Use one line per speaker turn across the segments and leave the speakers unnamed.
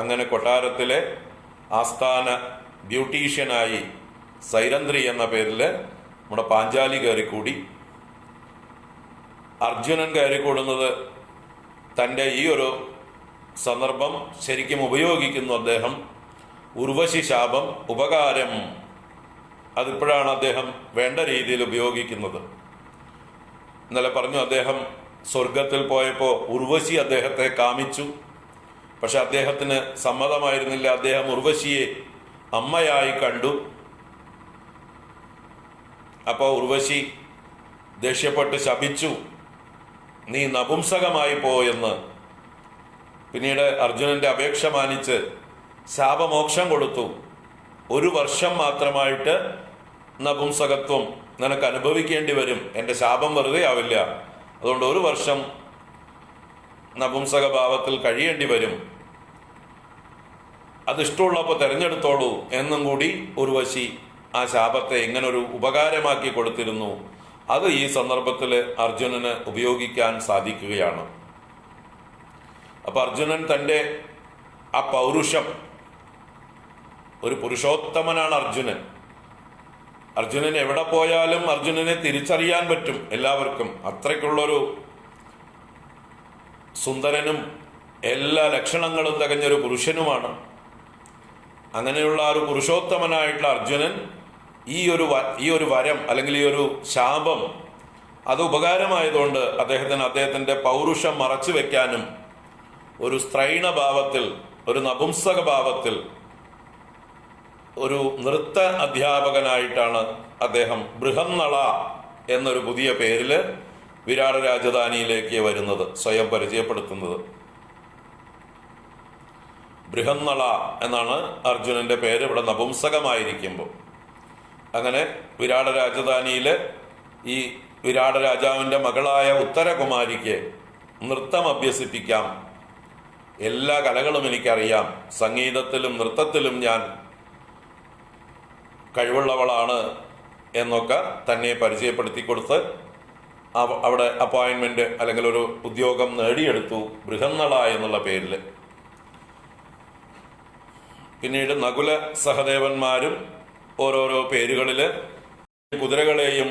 അങ്ങനെ കൊട്ടാരത്തിലെ ആസ്ഥാന ബ്യൂട്ടീഷ്യനായി സൈരന്ധ്രി എന്ന പേരിൽ നമ്മുടെ പാഞ്ചാലി കയറിക്കൂടി. അർജുനൻ കയറിക്കൂടുന്നത് തന്റെ ഈ ഒരു സന്ദർഭം ശരിക്കും ഉപയോഗിക്കുന്നു അദ്ദേഹം. ഉർവശി ശാപം ഉപകാരം അതിപ്പോഴാണ് അദ്ദേഹം വേണ്ട രീതിയിൽ ഉപയോഗിക്കുന്നത്. ഇന്നലെ പറഞ്ഞു അദ്ദേഹം സ്വർഗത്തിൽ പോയപ്പോൾ ഉർവശി അദ്ദേഹത്തെ കാമിച്ചു. പക്ഷെ അദ്ദേഹത്തിന് സമ്മതമായിരുന്നില്ല. അദ്ദേഹം ഉർവശിയെ അമ്മയായി കണ്ടു. അപ്പോൾ ഉർവശി ദേഷ്യപ്പെട്ട് ശപിച്ചു. നീ നപുംസകമായി പോയെന്ന് പിന്നീട് അർജുനന്റെ അപേക്ഷ മാനിച്ച് ശാപമോക്ഷം കൊടുത്തു. ഒരു വർഷം മാത്രമായിട്ട് നപുംസകത്വം നിനക്ക് അനുഭവിക്കേണ്ടി വരും. എന്റെ ശാപം വെറുതെ ആവില്ല. അതുകൊണ്ട് ഒരു വർഷം നപുംസക ഭാവത്തിൽ കഴിയേണ്ടി വരും. അത് ഇഷ്ടമുള്ളപ്പോൾ തിരഞ്ഞെടുത്തോളൂ എന്നും കൂടി ഉർവശി ആ ശാപത്തെ എങ്ങനെ ഒരു ഉപകാരമാക്കി കൊടുത്തിരുന്നു. അത് ഈ സന്ദർഭത്തിൽ അർജുനന് ഉപയോഗിക്കാൻ സാധിക്കുകയാണ്. അപ്പൊ അർജുനൻ തന്റെ ആ പൗരുഷം ഒരു പുരുഷോത്തമനാണ് അർജുനൻ. അർജുനൻ എവിടെ പോയാലും അർജുനനെ തിരിച്ചറിയാൻ പറ്റും എല്ലാവർക്കും. അത്രയ്ക്കുള്ളൊരു സുന്ദരനും എല്ലാ ലക്ഷണങ്ങളും തികഞ്ഞൊരു പുരുഷനുമാണ്. അങ്ങനെയുള്ള ഒരു പുരുഷോത്തമനായിട്ടുള്ള അർജുനൻ ഈ ഒരു ഈ ഒരു വരം അല്ലെങ്കിൽ ഈ ഒരു ശാപം അത് ഉപകാരമായതുകൊണ്ട് അദ്ദേഹത്തിന് അദ്ദേഹത്തിന്റെ പൗരുഷം മറച്ചു വെക്കാനും ഒരു സ്ത്രൈണ ഭാവത്തിൽ ഒരു നപുംസക ഭാവത്തിൽ ഒരു നൃത്ത അധ്യാപകനായിട്ടാണ് അദ്ദേഹം ബൃഹന്നള എന്നൊരു പുതിയ പേരിൽ വിരാട് രാജധാനിയിലേക്ക് വരുന്നത് സ്വയം പരിചയപ്പെടുത്തുന്നത്. ബൃഹന്നള എന്നാണ് അർജുനന്റെ പേര്. ഇവിടെ നപുംസകമായിരിക്കുമ്പോൾ. അങ്ങനെ വിരാട രാജധാനിയിലെ ഈ വിരാട രാജാവിന്റെ മകളായ ഉത്തരകുമാരിക്ക് നൃത്തം അഭ്യസിപ്പിക്കാം. എല്ലാ കലകളും എനിക്കറിയാം. സംഗീതത്തിലും നൃത്തത്തിലും ഞാൻ കഴിവുള്ളവളാണ് എന്നൊക്കെ തന്നെ പരിചയപ്പെടുത്തി കൊടുത്ത് അവിടെ അപ്പോയിൻമെന്റ് അല്ലെങ്കിൽ ഒരു ഉദ്യോഗം നേടിയെടുത്തു. ബൃഹന്നള എന്നുള്ള പേരിൽ പിന്നീട് നകുല സഹദേവന്മാരും ഓരോരോ പേരുകളിൽ കുതിരകളെയും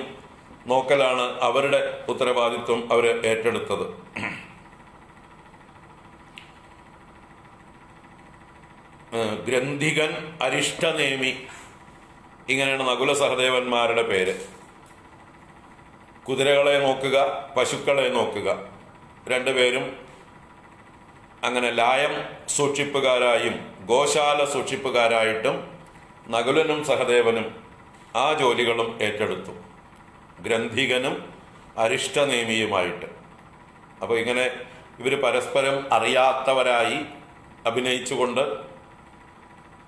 നോക്കലാണ് അവരുടെ ഉത്തരവാദിത്വം അവർ ഏറ്റെടുത്തത്. ഗ്രന്ഥികൻ അരിഷ്ടനേമി ഇങ്ങനെയാണ് നകുല സഹദേവന്മാരുടെ പേര്. കുതിരകളെ നോക്കുക പശുക്കളെ നോക്കുക. രണ്ടുപേരും അങ്ങനെ ലായം സൂക്ഷിപ്പുകാരായും ഗോശാല സൂക്ഷിപ്പുകാരായിട്ടും നകുലനും സഹദേവനും ആ ജോലികളും ഏറ്റെടുത്തു. ഗ്രന്ഥികനും അരിഷ്ടനേമിയുമായിട്ട്. അപ്പോൾ ഇങ്ങനെ ഇവർ പരസ്പരം അറിയാത്തവരായി അഭിനയിച്ചുകൊണ്ട്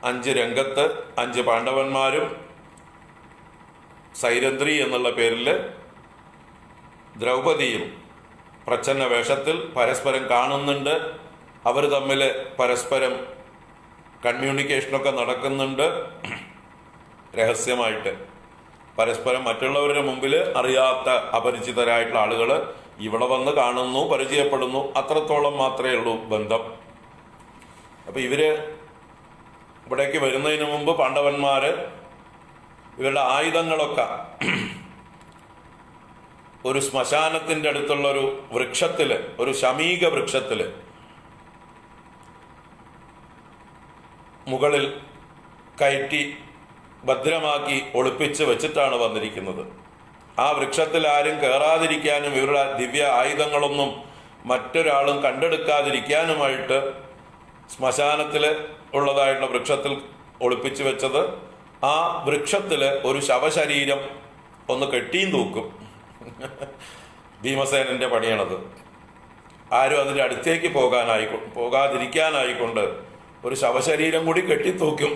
അഞ്ച് രംഗത്ത് അഞ്ച് പാണ്ഡവന്മാരും സൈരന്ധ്രി എന്നുള്ള പേരിൽ ദ്രൗപദിയും പ്രച്ഛന്ന വേഷത്തിൽ പരസ്പരം കാണുന്നുണ്ട്. അവർ തമ്മിൽ പരസ്പരം കമ്മ്യൂണിക്കേഷനൊക്കെ നടക്കുന്നുണ്ട്. രഹസ്യമായിട്ട്. പരസ്പരം മറ്റുള്ളവരുടെ മുമ്പിൽ അറിയാത്ത അപരിചിതരായിട്ടുള്ള ആളുകൾ ഇവിടെ വന്ന് കാണുന്നു പരിചയപ്പെടുന്നു. അത്രത്തോളം മാത്രമേ ഉള്ളൂ ബന്ധം. അപ്പൊ ഇവർ ഇവിടേക്ക് വരുന്നതിന് മുമ്പ് പാണ്ഡവന്മാര് ഇവരുടെ ആയുധങ്ങളൊക്കെ ഒരു ശ്മശാനത്തിന്റെ അടുത്തുള്ള ഒരു വൃക്ഷത്തിൽ ഒരു ശമീക വൃക്ഷത്തിൽ മുകളിൽ കയറ്റി ഭദ്രമാക്കി ഒളിപ്പിച്ച് വെച്ചിട്ടാണ് വന്നിരിക്കുന്നത്. ആ വൃക്ഷത്തിൽ ആരും കയറാതിരിക്കാനും ഇവരുടെ ദിവ്യ ആയുധങ്ങളൊന്നും മറ്റൊരാളും കണ്ടെടുക്കാതിരിക്കാനുമായിട്ട് ശ്മശാനത്തിൽ ഉള്ളതായിട്ടുള്ള വൃക്ഷത്തിൽ ഒളിപ്പിച്ചു വെച്ചത് ആ വൃക്ഷത്തിൽ ഒരു ശവശരീരം ഒന്ന് കെട്ടിയും തൂക്കും. ഭീമസേനന്റെ പണിയാണത്. ആരും അതിന്റെ അടുത്തേക്ക് പോകാനായി പോകാതിരിക്കാനായിക്കൊണ്ട് ഒരു ശവശരീരം കൂടി കെട്ടിത്തൂക്കും.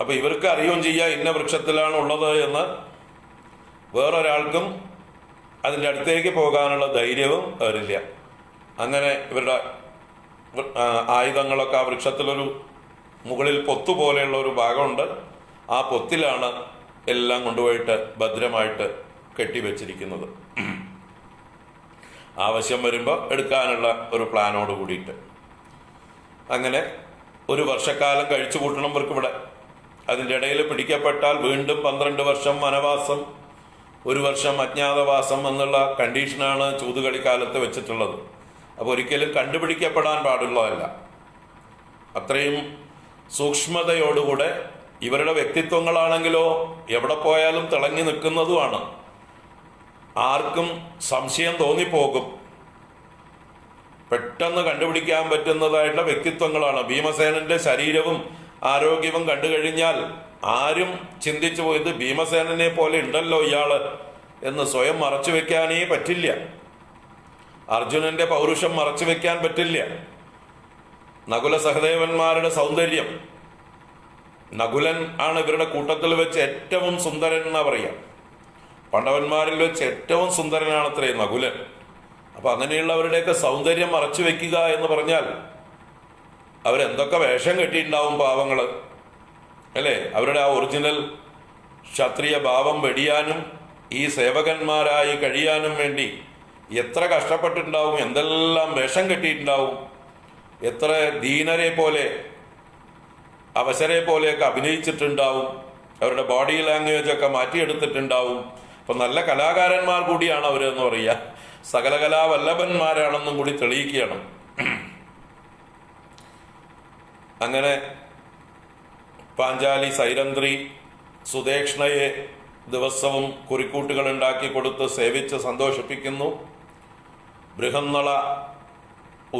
അപ്പൊ ഇവർക്ക് അറിയുകയും ചെയ്യ ഇന്ന വൃക്ഷത്തിലാണ് ഉള്ളത് എന്ന്. വേറൊരാൾക്കും അതിന്റെ അടുത്തേക്ക് പോകാനുള്ള ധൈര്യവും അവരില്ല. അങ്ങനെ ഇവരുടെ ആയുധങ്ങളൊക്കെ ആ വൃക്ഷത്തിലൊരു മുകളിൽ പൊത്തുപോലെയുള്ള ഒരു ഭാഗമുണ്ട്. ആ പൊത്തിലാണ് എല്ലാം കൊണ്ടുപോയിട്ട് ഭദ്രമായിട്ട് കെട്ടിവെച്ചിരിക്കുന്നത്. ആവശ്യം വരുമ്പോൾ എടുക്കാനുള്ള ഒരു പ്ലാനോട് കൂടിയിട്ട്. അങ്ങനെ ഒരു വർഷക്കാലം കഴിച്ചു കൂട്ടണം ഇവർക്ക് ഇവിടെ. അതിന്റെ ഇടയിൽ പിടിക്കപ്പെട്ടാൽ വീണ്ടും പന്ത്രണ്ട് വർഷം വനവാസം ഒരു വർഷം അജ്ഞാതവാസം എന്നുള്ള കണ്ടീഷനാണ് ചൂതുകളിക്കാലത്ത് വെച്ചിട്ടുള്ളത്. അപ്പോൾ ഒരിക്കലും കണ്ടുപിടിക്കപ്പെടാൻ പാടുള്ളതല്ല. അത്രയും സൂക്ഷ്മതയോടുകൂടെ ഇവരുടെ വ്യക്തിത്വങ്ങളാണെങ്കിലോ എവിടെ പോയാലും തിളങ്ങി നിൽക്കുന്നതുമാണ്. ആർക്കും സംശയം തോന്നിപ്പോകും. പെട്ടെന്ന് കണ്ടുപിടിക്കാൻ പറ്റുന്നതായിട്ടുള്ള വ്യക്തിത്വങ്ങളാണ്. ഭീമസേനന്റെ ശരീരവും ആരോഗ്യവും കണ്ടു കഴിഞ്ഞാൽ ആരും ചിന്തിച്ചു പോയത് ഭീമസേനനെ പോലെ ഉണ്ടല്ലോ ഇയാൾ എന്ന് സ്വയം മറച്ചു വെക്കാനേ പറ്റില്ല. അർജുനന്റെ പൗരുഷം മറച്ചു വെക്കാൻ പറ്റില്ല. നകുല സഹദേവന്മാരുടെ സൗന്ദര്യം. നകുലൻ ആണ് ഇവരുടെ കൂട്ടത്തിൽ വെച്ച് ഏറ്റവും സുന്ദരൻ എന്നാ പറയാം. പണ്ഡവന്മാരിൽ വെച്ച് ഏറ്റവും സുന്ദരനാണത്രേ നകുലൻ. അപ്പൊ അങ്ങനെയുള്ളവരുടെയൊക്കെ സൗന്ദര്യം മറച്ചു വെക്കുക എന്ന് പറഞ്ഞാൽ അവരെന്തൊക്കെ വേഷം കെട്ടിയിട്ടുണ്ടാവും പാവങ്ങൾ അല്ലേ? അവരുടെ ആ ഒറിജിനൽ ക്ഷത്രിയ ഭാവം വെടിയാനും ഈ സേവകന്മാരായി കഴിയാനും വേണ്ടി എത്ര കഷ്ടപ്പെട്ടിട്ടുണ്ടാവും എന്തെല്ലാം വേഷം കെട്ടിയിട്ടുണ്ടാവും എത്ര ദീനരെ പോലെ അവസരെ പോലെയൊക്കെ അഭിനയിച്ചിട്ടുണ്ടാവും അവരുടെ ബോഡി ലാംഗ്വേജ് ഒക്കെ മാറ്റിയെടുത്തിട്ടുണ്ടാവും അപ്പൊ നല്ല കലാകാരന്മാർ കൂടിയാണ് അവർ എന്ന് പറയുക. സകല കലാവല്ലഭന്മാരാണെന്നും കൂടി തെളിയിക്കുകയാണ്. അങ്ങനെ പാഞ്ചാലി സൈരന്ത്രി സുദേഷ്ണയെ ദിവസവും കുറിക്കൂട്ടുകൾ ഉണ്ടാക്കി കൊടുത്ത് സേവിച്ച് സന്തോഷിപ്പിക്കുന്നു. ബൃഹന്നള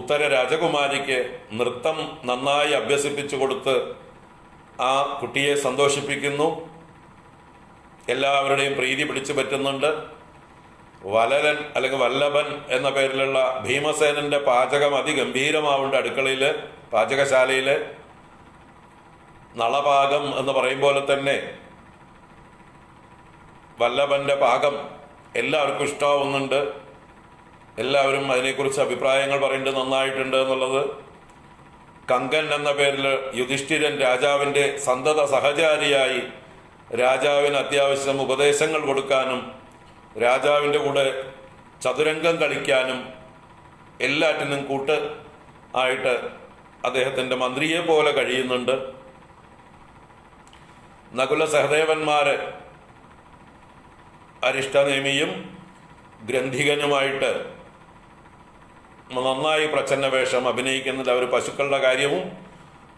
ഉത്തര രാജകുമാരിക്ക് നൃത്തം നന്നായി അഭ്യസിപ്പിച്ചു കൊടുത്ത് ആ കുട്ടിയെ സന്തോഷിപ്പിക്കുന്നു. എല്ലാവരുടെയും പ്രീതി പിടിച്ചു പറ്റുന്നുണ്ട്. വലലൻ അല്ലെങ്കിൽ വല്ലഭൻ എന്ന പേരിലുള്ള ഭീമസേനന്റെ പാചകം അതിഗംഭീരമാവുണ്ട് അടുക്കളയിൽ പാചകശാലയിൽ നളപാകം എന്ന് പറയും പോലെ തന്നെ വല്ലഭന്റെ പാകം എല്ലാവർക്കും ഇഷ്ടമാവുന്നുണ്ട്. എല്ലാവരും അതിനെക്കുറിച്ച് അഭിപ്രായങ്ങൾ പറയേണ്ടത് നന്നായിട്ടുണ്ട് എന്നുള്ളത്. കങ്കൻ എന്ന പേരിൽ യുധിഷ്ഠിരൻ രാജാവിന്റെ സന്തത സഹചാരിയായി രാജാവിന് അത്യാവശ്യം ഉപദേശങ്ങൾ കൊടുക്കാനും രാജാവിന്റെ കൂടെ ചതുരംഗം കളിക്കാനും എല്ലാറ്റിനും കൂട്ട് ആയിട്ട് അദ്ദേഹത്തിന്റെ മന്ത്രിയെ പോലെ കഴിയുന്നുണ്ട്. നകുല സഹദേവന്മാര് അരിഷ്ടനേമിയും ഗ്രന്ഥികനുമായിട്ട് നന്നായി പ്രച്ഛന്ന വേഷം അഭിനയിക്കുന്നുണ്ട് അവർ പശുക്കളുടെ കാര്യവും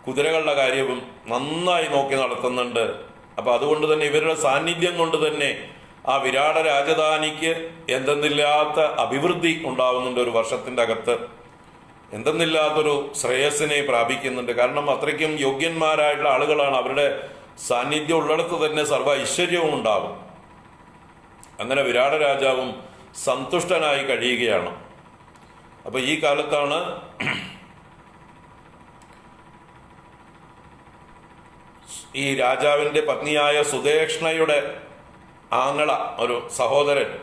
കുതിരകളുടെ കാര്യവും നന്നായി നോക്കി നടത്തുന്നുണ്ട്. അപ്പൊ അതുകൊണ്ട് തന്നെ ഇവരുടെ സാന്നിധ്യം കൊണ്ട് തന്നെ ആ വിരാട രാജധാനിക്ക് എന്തെന്നില്ലാത്ത അഭിവൃദ്ധി ഉണ്ടാവുന്നുണ്ട് ഒരു വർഷത്തിന്റെ അകത്ത്. എന്തെന്നില്ലാത്തൊരു ശ്രേയസ്സിനെ പ്രാപിക്കുന്നുണ്ട്. കാരണം അത്രയ്ക്കും യോഗ്യന്മാരായിട്ടുള്ള ആളുകളാണ്. അവരുടെ സാന്നിധ്യം ഉള്ളിടത്ത് തന്നെ സർവ ഐശ്വര്യവും ഉണ്ടാവും. അങ്ങനെ വിരാട രാജാവും സന്തുഷ്ടനായി കഴിയുകയാണ്. അപ്പൊ ഈ കാലത്താണ് ഈ രാജാവിന്റെ പത്നിയായ സുദേക്ഷണയുടെ ആങ്ങള ഒരു സഹോദരൻ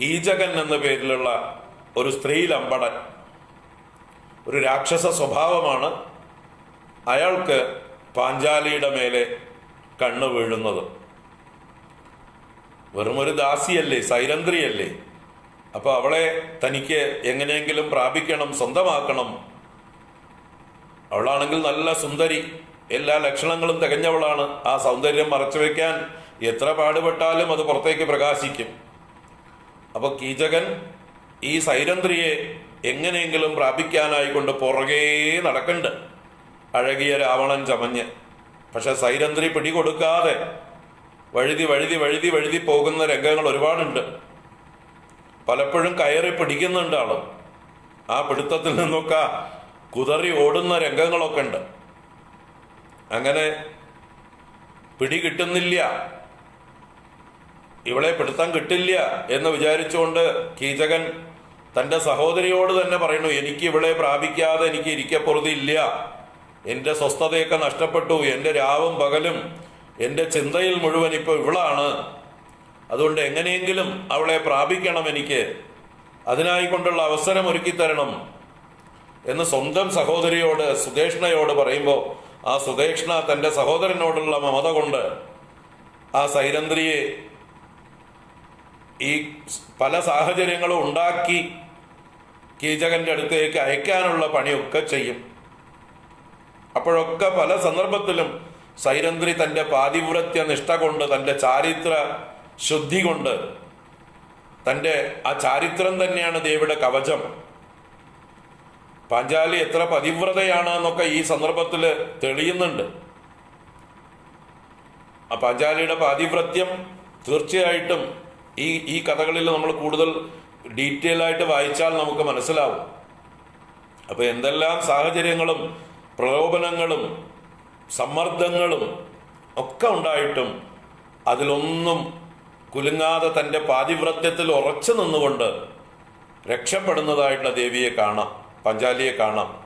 കീചകൻ എന്ന പേരിലുള്ള ഒരു സ്ത്രീ സ്ത്രീലമ്പടൻ ഒരു രാക്ഷസ സ്വഭാവമാണ് അയാൾക്ക് പാഞ്ചാലിയുടെ മേലെ കണ്ണു വീഴുന്നത്. വെറുമൊരു ദാസിയല്ലേ സൈരന്ത്രിയല്ലേ? അപ്പൊ അവളെ തനിക്ക് എങ്ങനെയെങ്കിലും പ്രാപിക്കണം സ്വന്തമാക്കണം. അവളാണെങ്കിൽ നല്ല സുന്ദരി. എല്ലാ ലക്ഷണങ്ങളും തികഞ്ഞവളാണ്. ആ സൗന്ദര്യം മറച്ചു വെക്കാൻ എത്ര പാടുപെട്ടാലും അത് പുറത്തേക്ക് പ്രകാശിക്കും. അപ്പൊ കീചകൻ ഈ സൈരന്ത്രിയെ എങ്ങനെയെങ്കിലും പ്രാപിക്കാനായിക്കൊണ്ട് പുറകേ നടക്കണ്ട്. അഴകിയ രാവണൻ ചമഞ്ഞ്. പക്ഷെ സൈരന്ത്രി പിടികൊടുക്കാതെ വഴുതി വഴുതി വഴുതി വഴുതി പോകുന്ന രംഗങ്ങൾ ഒരുപാടുണ്ട്. പലപ്പോഴും കയറി പിടിക്കുന്നുണ്ട് ആളും. ആ പിടുത്തത്തിൽ നിന്നൊക്കെ കുതറി ഓടുന്ന രംഗങ്ങളൊക്കെ ഉണ്ട്. അങ്ങനെ പിടി കിട്ടുന്നില്ല ഇവളെ പിടുത്തം കിട്ടില്ല എന്ന് വിചാരിച്ചുകൊണ്ട് കീചകൻ തന്റെ സഹോദരിയോട് തന്നെ പറയുന്നു എനിക്ക് ഇവളെ പ്രാപിക്കാതെ എനിക്ക് ഇരിക്കപ്പുറതില്ല എന്റെ സ്വസ്ഥതയൊക്കെ നഷ്ടപ്പെട്ടു. എന്റെ രാവും പകലും എന്റെ ചിന്തയിൽ മുഴുവൻ ഇപ്പോൾ ഇവളാണ്. അതുകൊണ്ട് എങ്ങനെയെങ്കിലും അവളെ പ്രാപിക്കണം എനിക്ക്. അതിനായിക്കൊണ്ടുള്ള അവസരം ഒരുക്കി തരണം എന്ന് സ്വന്തം സഹോദരിയോട് സുദേഷ്ണയോട് പറയുമ്പോൾ ആ സുദേക്ഷണ തന്റെ സഹോദരനോടുള്ള മമത കൊണ്ട് ആ സൈരന്ദ്രിയെ ഈ പല സാഹചര്യങ്ങളും ഉണ്ടാക്കി കീചകന്റെ അടുത്തേക്ക് അയക്കാനുള്ള പണിയൊക്കെ ചെയ്യും. അപ്പോഴൊക്കെ പല സന്ദർഭത്തിലും സൈരന്ധ്രി തന്റെ പാതിവ്രത്യ നിഷ്ഠ കൊണ്ട് തന്റെ ചാരിത്ര ശുദ്ധി കൊണ്ട് തന്റെ ആ ചാരിത്രം തന്നെയാണ് ദേവിയുടെ കവചം. പാഞ്ചാലി എത്ര പതിവ്രതയാണ് എന്നൊക്കെ ഈ സന്ദർഭത്തിൽ തെളിയുന്നുണ്ട്. ആ പാഞ്ചാലിയുടെ പാതിവ്രത്യം തീർച്ചയായിട്ടും ഈ ഈ കഥകളിൽ നമ്മൾ കൂടുതൽ ഡീറ്റെയിൽ ആയിട്ട് വായിച്ചാൽ നമുക്ക് മനസ്സിലാവും. അപ്പൊ എന്തെല്ലാം സാഹചര്യങ്ങളും പ്രലോഭനങ്ങളും സമ്മർദ്ദങ്ങളും ഒക്കെ ഉണ്ടായിട്ടും അതിലൊന്നും കുലുങ്ങാതെ തന്റെ പാതിവ്രത്യത്തിൽ ഉറച്ചു നിന്നുകൊണ്ട് രക്ഷപ്പെടുന്നതായിട്ടുള്ള ദേവിയെ കാണാം. പഞ്ചാലിയെ കാണാം.